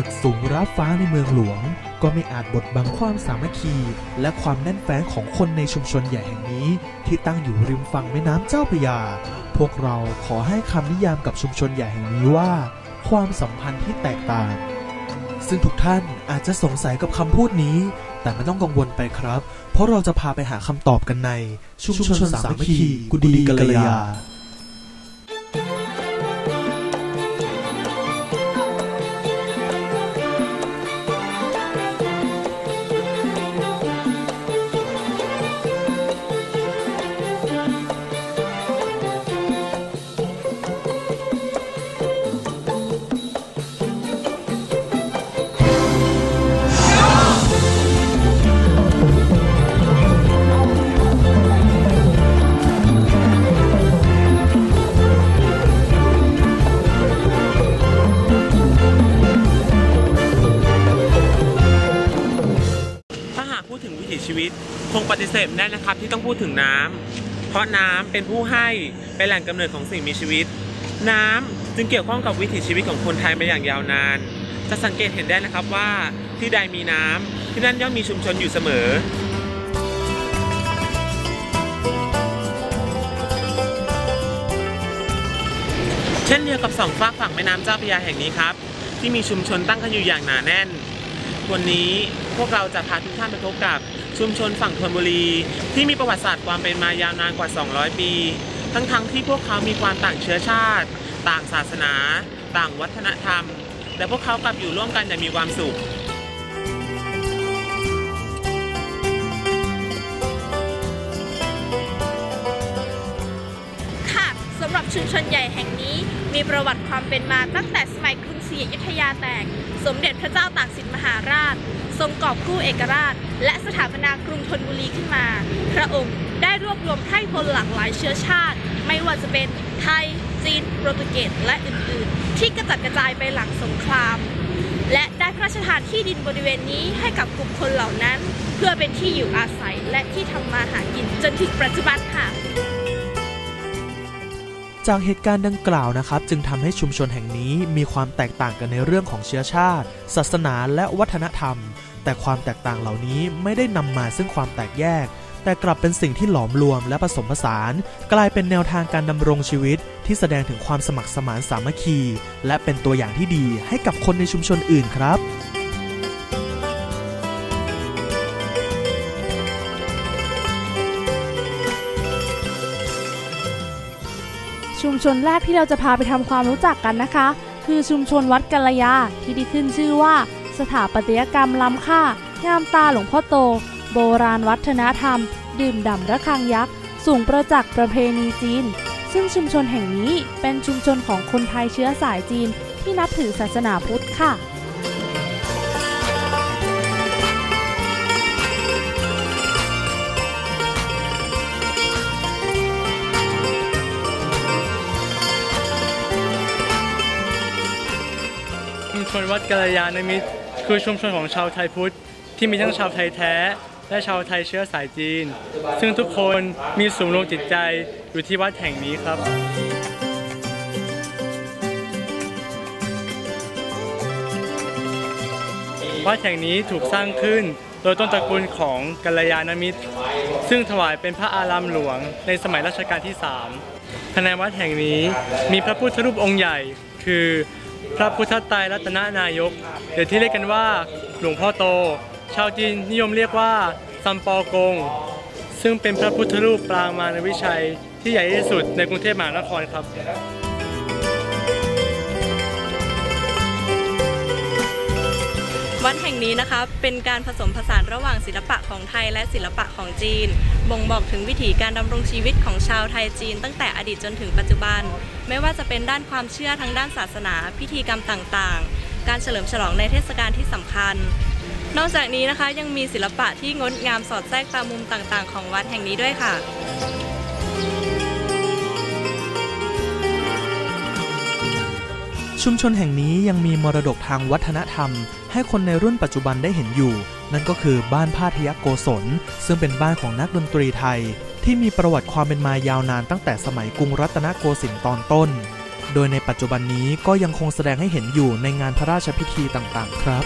ตึกสูงรับฟ้าในเมืองหลวง ก็ไม่อาจบดบังความสามัคคี และความแน่นแฟ้นของคนในชุมชนใหญ่แห่งนี้ ที่ตั้งอยู่ริมฝั่งแม่น้ำเจ้าพระยา พวกเราขอให้คำนิยามกับชุมชนใหญ่แห่งนี้ว่า ความสัมพันธ์ที่แตกต่าง ซึ่งทุกท่านอาจจะสงสัยกับคำพูดนี้ แต่ไม่ต้องกังวลไปครับ เพราะเราจะพาไปหาคำตอบกันใน ชุมชนสามัคคีกุดีกัลยาถ้า ตคงปฏิเสธได้นะครับที่ต้องพูดถึงน้ำเพราะน้ำเป็นผู้ให้เป็นแหล่งกำเนิดของสิ่งมีชีวิต น้ำจึงเกี่ยวข้องกับวิถีชีวิตของคนไทยมาอย่างยาวนาน จะสังเกตเห็นได้นะครับว่าที่ใดมีน้ำที่นั่นย่อมมีชุมชนอยู่เสมอเช่นเดียวกับสองฝากฝั่งแม่น้ำเจ้าพระยาแห่งนี้ครับ ที่มีชุมชนตั้งกันอยู่อย่างหนาแน่น วันนี้พวกเราจะพาทุกท่านไปพบกับ ชุมชนฝั่งธนบุรี ที่มีประวัติศาสตร์ความเป็นมายาวนานกว่า 200 ปี ทั้งๆที่พวกเขามีความต่างเชื้อชาติ ต่างศาสนา ต่างวัฒนธรรม แต่พวกเขากลับอยู่ร่วมกันอย่างมีความสุขค่ะสำหรับชุมชนใหญ่แห่งนี้มีประวัติความเป็นมาตั้งแต่สมัยกรุงศรีอยุธยาแตก สมเด็จพระเจ้าตากสินมหาราช ทรงกอบกู้เอกราช และสถาปนากรุงธนบุรีขึ้นมา พระองค์ได้รวบรวมไพร่พลหลากหลายเชื้อชาติ ไม่ว่าจะเป็นไทย จีน โปรตุเกสและอื่นๆ ที่กระจัดกระจายไปหลังสงคราม และได้พระราชทานที่ดินบริเวณนี้ให้กับกลุ่มคนเหล่านั้น เพื่อเป็นที่อยู่อาศัยและที่ทำมาหากินจนถึงปัจจุบันค่ะจากเหตุการณ์ดังกล่าวนะครับ จึงทำให้ชุมชนแห่งนี้มีความแตกต่างกันในเรื่องของเชื้อชาติ ศาสนาและวัฒนธรรม แต่ความแตกต่างเหล่านี้ไม่ได้นำมาซึ่งความแตกแยก แต่กลับเป็นสิ่งที่หลอมรวมและผสมผสาน กลายเป็นแนวทางการดำรงชีวิต ที่แสดงถึงความสมัครสมานสามัคคี และเป็นตัวอย่างที่ดีให้กับคนในชุมชนอื่นครับชุมชนแรกที่เราจะพาไปทำความรู้จักกันนะคะ คือชุมชนวัดกัลยาที่ได้ขึ้นชื่อว่า สถาปัตยกรรมล้ำค่า งามตาหลวงพ่อโต โบราณวัฒนธรรม ดื่มด่ำระฆังยักษ์ สูงประจักษ์ประเพณีจีน ซึ่งชุมชนแห่งนี้เป็นชุมชนของคนไทยเชื้อสายจีนที่นับถือศาสนาพุทธค่ะชนวัดกัลยาณมิตร คือชุมชนของชาวไทยพุทธที่มีทั้งชาวไทยแท้ และชาวไทยเชื้อสายจีน ซึ่งทุกคนมีศูนย์รวมจิตใจอยู่ที่วัดแห่งนี้ครับวัดแห่งนี้ถูกสร้างขึ้นโดยต้นตระกูลของกัลยาณมิตร ซึ่งถวายเป็นพระอารามหลวงในสมัยรัชกาลที่3ภายในวัดแห่งนี้มีพระพุทธรูปองค์ใหญ่ คือ พระพุทธไตรรัตนนายกหรือที่เรียกกันว่าหลวงพ่อโต ชาวจีนนิยมเรียกว่าซัมปอกง ซึ่งเป็นพระพุทธรูปปรางมารวิชัยที่ใหญ่ที่สุดในกรุงเทพมหานครครับ วัดแห่งนี้นะคะเป็นการผสมผสานระหว่างศิลปะของไทยและศิลปะของจีน บ่งบอกถึงวิถีการดำรงชีวิตของชาวไทยจีน ตั้งแต่อดีตจนถึงปัจจุบัน ไม่ว่าจะเป็นด้านความเชื่อทั้งด้านศาสนา พิธีกรรมต่างๆ การเฉลิมฉลองในเทศกาลที่สำคัญ นอกจากนี้นะคะยังมีศิลปะที่งดงามสอดแทรกตามมุมต่างๆ ของวัดแห่งนี้ด้วยค่ะ ชุมชนแห่งนี้ยังมีมรดกทางวัฒนธรรม ให้คนในรุ่นปัจจุบันได้เห็นอยู่ นั่นก็คือบ้านพาทยโกศล ซึ่งเป็นบ้านของนักดนตรีไทย ที่มีประวัติความเป็นมายาวนานตั้งแต่สมัยกรุงรัตนโกสินทร์ตอนต้น โดยในปัจจุบันนี้ก็ยังคงแสดงให้เห็นอยู่ในงานพระราชพิธีต่างๆ ครับ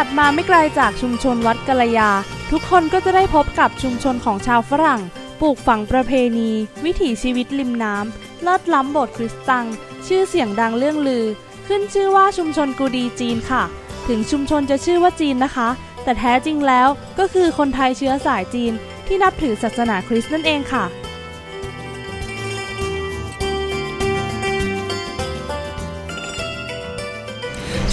ถัดมาไม่ไกลจากชุมชนวัดกะละยา ทุกคนก็จะได้พบกับชุมชนของชาวฝรั่ง ปลูกฝังประเพณี วิถีชีวิตริมน้ำเลิศล้ำโบสถ์คริสตัง ชื่อเสียงดังเรื่องลือ ขึ้นชื่อว่าชุมชนกูดีจีนค่ะ ถึงชุมชนจะชื่อว่าจีนนะคะ แต่แท้จริงแล้วก็คือคนไทยเชื้อสายจีนที่นับถือศาสนาคริสต์นั่นเองค่ะ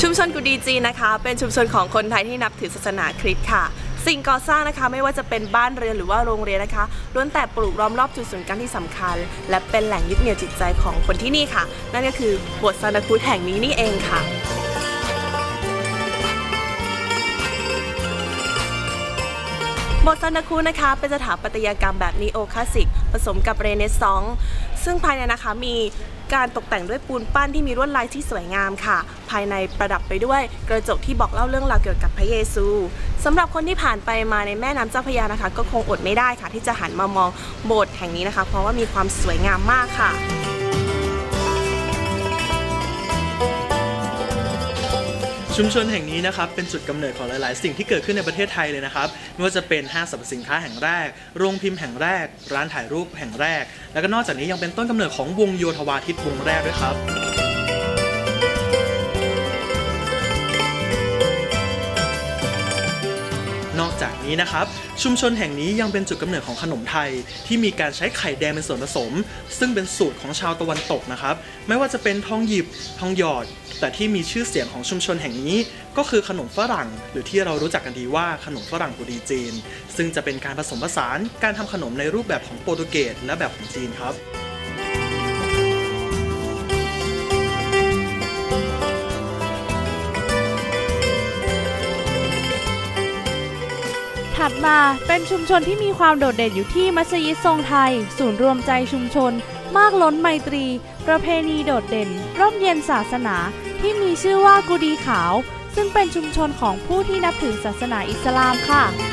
ชุมชนกุดีจีนนะคะ เป็นชุมชนของคนไทยที่นับถือศาสนาคริสต์ค่ะสิ่งก่อสร้างนะคะไม่ว่าจะเป็นบ้านเรือนหรือว่าโรงเรียนนะคะล้วนแต่ปลูกล้อมรอบจุดศูนย์กลางที่สำคัญ และเป็นแหล่งยึดเหนี่ยวจิตใจของคนที่นี่ค่ะ นั่นก็คือโบสถ์ซานาครูแห่งนี้นี่เองค่ะ โบสถ์ซานาคูนะคะ เป็นสถาปัตยกรรมแบบนีโอคลาสสิก ผสมกับเรเนซองส์ซึ่งภายในนะคะมีการตกแต่งด้วยปูนปั้นที่มีลวดลายที่สวยงามค่ะ ภายในประดับไปด้วยกระจกที่บอกเล่าเรื่องราวเกี่ยวกับพระเยซูสำหรับคนที่ผ่านไปมาในแม่น้ำเจ้าพระยานะคะ ก็คงอดไม่ได้ค่ะ ที่จะหันมามองโบสถ์แห่งนี้นะคะ เพราะว่ามีความสวยงามมากค่ะ ชุมชนแห่งนี้นะครับเป็นจุดกำเนิดของหลาย ๆ สิ่งที่เกิดขึ้นในประเทศไทยเลยนะครับไม่ว่าจะเป็นห้างสรรพสินค้าแห่งแรก โรงพิมพ์แห่งแรก ร้านถ่ายรูปแห่งแรก แล้วก็นอกจากนี้ยังเป็นต้นกำเนิดของวงโยธวาทิตวงแรกด้วยครับนอกจากนี้นะครับ ชุมชนแห่งนี้ยังเป็นจุดกำเนิดของขนมไทย ที่มีการใช้ไข่แดงเป็นส่วนผสม ซึ่งเป็นสูตรของชาวตะวันตกนะครับ ไม่ว่าจะเป็นทองหยิบทองหยอด แต่ที่มีชื่อเสียงของชุมชนแห่งนี้ ก็คือขนมฝรั่ง หรือที่เรารู้จักกันดีว่าขนมฝรั่งกุดีจีน ซึ่งจะเป็นการผสมผสานการทำขนมในรูปแบบของโปรตุเกสและแบบของจีนครับ ถัดมาเป็นชุมชนที่มีความโดดเด่นอยู่ที่มัสยิดทรงไทย ศูนย์รวมใจชุมชน มากล้นไมตรี ประเพณีโดดเด่น ร่มเย็นศาสนาที่มีชื่อว่ากูดีขาว ซึ่งเป็นชุมชนของผู้ที่นับถือศาสนาอิสลามค่ะ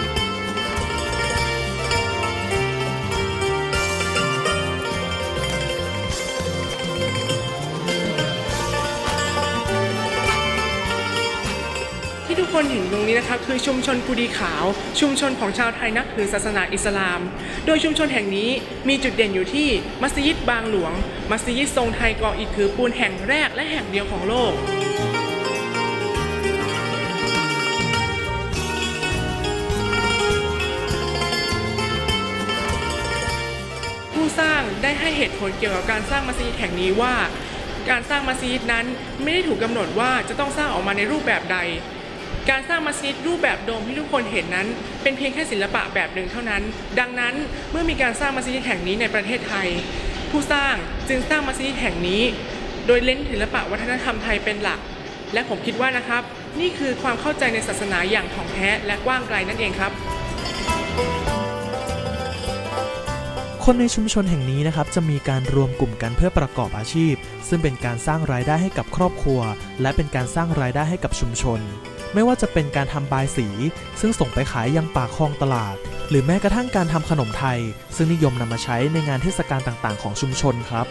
คนเห็นตรงนี้นะครับคือชุมชนกุดีขาว ชุมชนของชาวไทยนับถือศาสนาอิสลาม โดยชุมชนแห่งนี้มีจุดเด่นอยู่ที่มัสยิดบางหลวง มัสยิดทรงไทยก่ออิฐถือปูนแห่งแรกและแห่งเดียวของโลกผู้สร้างได้ให้เหตุผลเกี่ยวกับการสร้างมัสยิดแห่งนี้ว่า การสร้างมัสยิดนั้นไม่ได้ถูกกำหนดว่าจะต้องสร้างออกมาในรูปแบบใด การสร้างมัสยิดรูปแบบโดมที่ทุกคนเห็นนั้น เป็นเพียงแค่ศิลปะแบบหนึ่งเท่านั้น ดังนั้นเมื่อมีการสร้างมัสยิดแห่งนี้ในประเทศไทย ผู้สร้างจึงสร้างมัสยิดแห่งนี้ โดยเล้นศิลปะวัฒนธรรมไทยเป็นหลัก และผมคิดว่านะครับ นี่คือความเข้าใจในศาสนาอย่างถ่องแท้และกว้างไกลนั่นเองครับคนในชุมชนแห่งนี้นะครับจะมีการรวมกลุ่มกันเพื่อประกอบอาชีพ ซึ่งเป็นการสร้างรายได้ให้กับครอบครัว และเป็นการสร้างรายได้ให้กับชุมชน ไม่ว่าจะเป็นการทำบายสี ซึ่งส่งไปขายยังปากคลองตลาด หรือแม้กระทั่งการทำขนมไทย ซึ่งนิยมนำมาใช้ในงานเทศกาลต่างๆ ของชุมชนครับ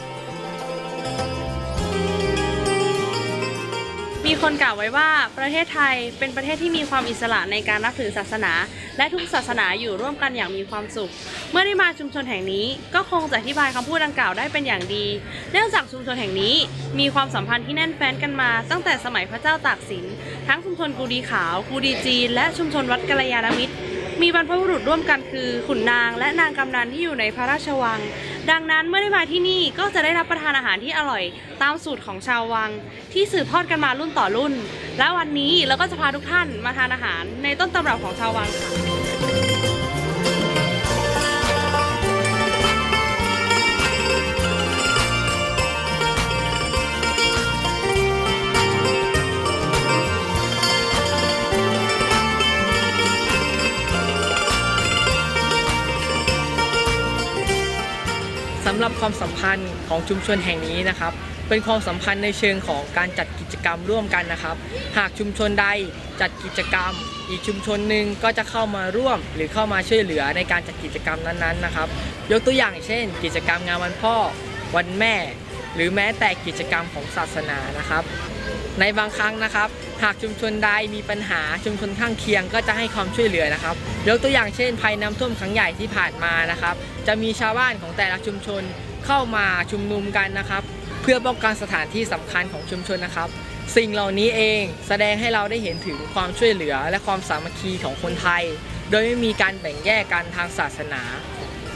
มีคนกล่าวไว้ว่าประเทศไทยเป็นประเทศที่มีความอิสระในการนับถือศาสนา และทุกศาสนาอยู่ร่วมกันอย่างมีความสุขเมื่อได้มาชุมชนแห่งนี้ก็คงจะอธิบายคำพูดดังกล่าวได้เป็นอย่างดี เนื่องจากชุมชนแห่งนี้มีความสัมพันธ์ที่แน่นแฟ้นกันมา ตั้งแต่สมัยพระเจ้าตากสิน ทั้งชุมชนกูดีขาว กูดีจีน และชุมชนวัดกัลยาณมิตร มีบรรพบุรุษร่วมกันคือขุนนางและนางกำนันที่อยู่ในพระราชวัง ดังนั้นเมื่อได้มาที่นี่ก็จะได้รับประทานอาหารที่อร่อย ตามสูตรของชาววัง ที่สืบทอดกันมารุ่นต่อรุ่น และวันนี้เราก็จะพาทุกท่านมาทานอาหารในต้นตำรับของชาววังค่ะ ความสัมพันธ์ของชุมชนแห่งนี้นะครับ เป็นความสัมพันธ์ในเชิงของการจัดกิจกรรมร่วมกันนะครับ หากชุมชนใดจัดกิจกรรม อีกชุมชนหนึ่งก็จะเข้ามาร่วม หรือเข้ามาช่วยเหลือในการจัดกิจกรรมนั้นๆนะครับ ยกตัวอย่างเช่น กิจกรรมงานวันพ่อ วันแม่ หรือแม้แต่กิจกรรมของศาสนานะครับ ในบางครั้งนะครับ หากชุมชนใดมีปัญหาชุมชนข้างเคียงก็จะให้ความช่วยเหลือนะครับ ยกตัวอย่างเช่น ภัยน้ำท่วมครั้งใหญ่ที่ผ่านมานะครับ จะมีชาวบ้านของแต่ละชุมชน เข้ามาชุมนุมกันนะครับ เพื่อป้องกันสถานที่สำคัญของชุมชนนะครับ สิ่งเหล่านี้เองแสดงให้เราได้เห็นถึงความช่วยเหลือและความสามัคคีของคนไทย โดยไม่มีการแบ่งแยกกันทางศาสนา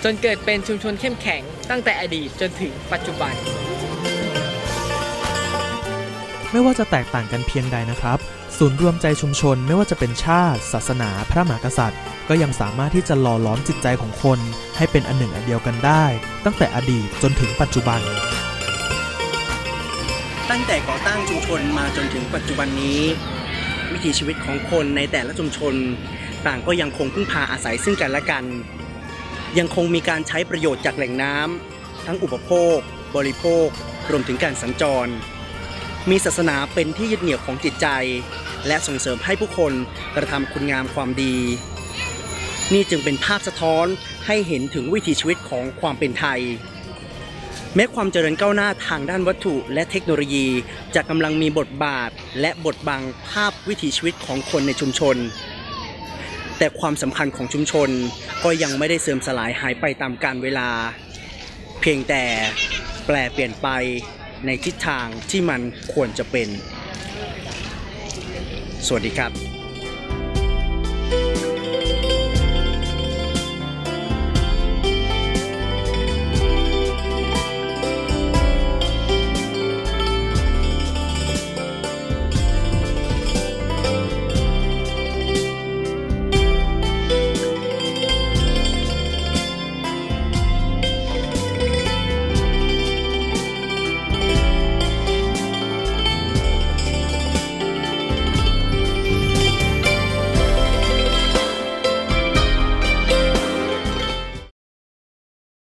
จนเกิดเป็นชุมชนเข้มแข็งตั้งแต่อดีตจนถึงปัจจุบัน ไม่ว่าจะแตกต่างกันเพียงใดนะครับ ศูนย์รวมใจชุมชนไม่ว่าจะเป็นชาติ ศาสนา พระมหากษัตริย์ ก็ยังสามารถที่จะหล่อหลอมจิตใจของคน ให้เป็นอันหนึ่งอันเดียวกันได้ ตั้งแต่อดีตจนถึงปัจจุบัน ตั้งแต่ก่อตั้งชุมชนมาจนถึงปัจจุบันนี้ วิถีชีวิตของคนในแต่ละชุมชน ต่างก็ยังคงพึ่งพาอาศัยซึ่งกันและกัน ยังคงมีการใช้ประโยชน์จากแหล่งน้ำทั้งอุปโภค บริโภค รวมถึงการสัญจร มีศาสนาเป็นที่ยึดเหนี่ยวของจิตใจ และส่งเสริมให้ผู้คนกระทำคุณงามความดี นี่จึงเป็นภาพสะท้อนให้เห็นถึงวิถีชีวิตของความเป็นไทย แม้ความเจริญก้าวหน้าทางด้านวัตถุและเทคโนโลยีจะกำลังมีบทบาทและบทบังภาพวิถีชีวิตของคนในชุมชน แต่ความสำคัญของชุมชนก็ยังไม่ได้เสื่อมสลายหายไปตามกาลเวลา เพียงแต่แปลเปลี่ยนไป ในทิศทางที่มันควรจะเป็น สวัสดีครับ